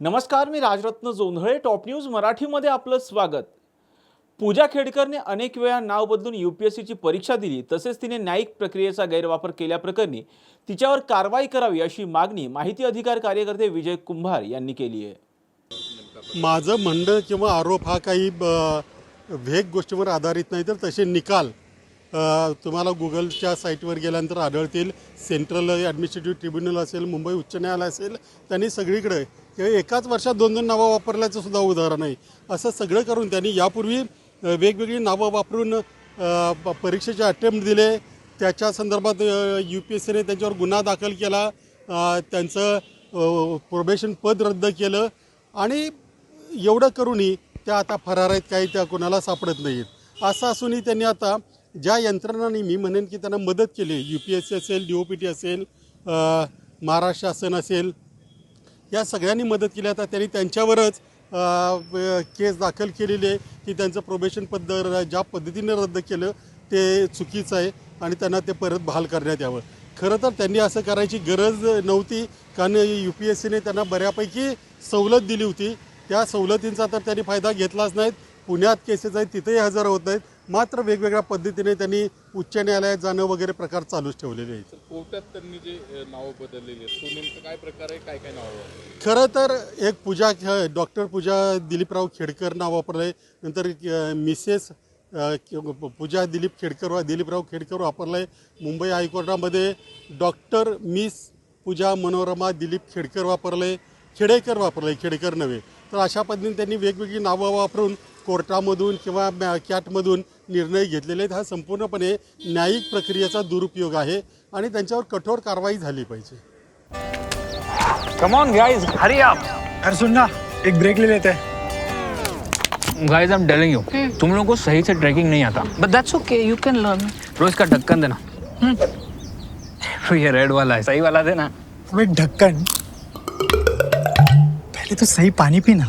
नमस्कार मी Rajratna Jondhale top news मराठीमध्ये आपलं स्वागत. पूजा खेडकरने अनेक वेळा नाव बदलून यू पी एस सीची परीक्षा दिली तसेच तिने न्यायिक प्रक्रियेचा गैरवापर केल्याप्रकरणी तिच्यावर कारवाई करावी अशी मागणी माहिती अधिकार कार्यकर्ते विजय कुंभार यांनी केली आहे. माझं म्हणणं किंवा आरोप हा काही ब- वेग गोष्टीवर आधारित नाही तर तसे निकाल तुम्हाला गुगलच्या साईटवर गेल्यानंतर आढळतील. सेंट्रल ॲडमिनिस्ट्रेटिव्ह ट्रिब्युनल असेल मुंबई उच्च न्यायालय असेल त्यांनी सगळीकडे किंवा एकाच वर्षात दोन दोन नावं वापरल्याचं सुद्धा उदाहरण आहे. असं सगळं करून त्यांनी यापूर्वी वेगवेगळी नावं वापरून परीक्षेचे अटेम्प्ट दिले. त्याच्या संदर्भात यू पी एस सीने त्यांच्यावर गुन्हा दाखल केला. त्यांचं प्रोबेशन पद रद्द केलं. आणि एवढं करूनही त्या आता फरार आहेत काही त्या कोणाला सापडत नाहीत. असं असूनही त्यांनी आता ज्या यंत्रणांनी मी म्हणेन की त्यांना मदत केली यू पी एस सी असेल डी ओ पी टी असेल महाराष्ट्र शासन असेल या सगळ्यांनी मदत केली. आता त्यांनी त्यांच्यावरच केस दाखल केलेली आहे की त्यांचं प्रोबेशन पद्ध ज्या पद्धतीने रद्द केलं ते चुकीचं आहे आणि त्यांना ते परत बहाल करण्यात यावं. खरं तर त्यांनी असं करायची गरज नव्हती कारण यू पी एस सीने त्यांना बऱ्यापैकी सवलत दिली होती. त्या सवलतींचा तर त्यांनी फायदा घेतलाच नाहीत. पुण्यात केसेस आहेत तिथेही हजर होत नाहीत मात्र वेगवेगळ्या पद्धतीने त्यांनी उच्च न्यायालयात जाणं वगैरे प्रकार चालूच ठेवलेले आहेत. कोर्टात त्यांनी जे नावं बदललेली आहेत तो नेमकं काय प्रकार आहे काय काय नावं खरं तर एक पूजा डॉक्टर पूजा दिलीपराव खेडकर नाव वापरलं आहे. नंतर मिसेस पूजा दिलीप खेडकर वा- दिलीपराव खेडकर वापरलं आहे मुंबई हायकोर्टामध्ये डॉक्टर मिस पूजा मनोरमा दिलीप खेडकर वापरलं आहे खेडेकर वापरलं आहे खेडेकर नव्हे. तर अशा पद्धतीने त्यांनी वेगवेगळी नावं वापरून कोर्टामधून किंवा कॅटमधून निर्णय घेतलेले आहेत. हा संपूर्णपणे न्यायिक प्रक्रियेचा दुरुपयोग आहे आणि त्यांच्यावर कठोर कारवाई झाली पाहिजे. Come on guys hurry up अरे सुन ना एक ब्रेक ले लेते. हैं guys I am telling you तुम लोगों को सही से ट्रैकिंग नहीं आता. But that's okay, you can learn. रोज का ढक्कन देना. तो ये रेड वाला है सही वाला देना. अबे ढक्कन पहले तो सही पानी पीना.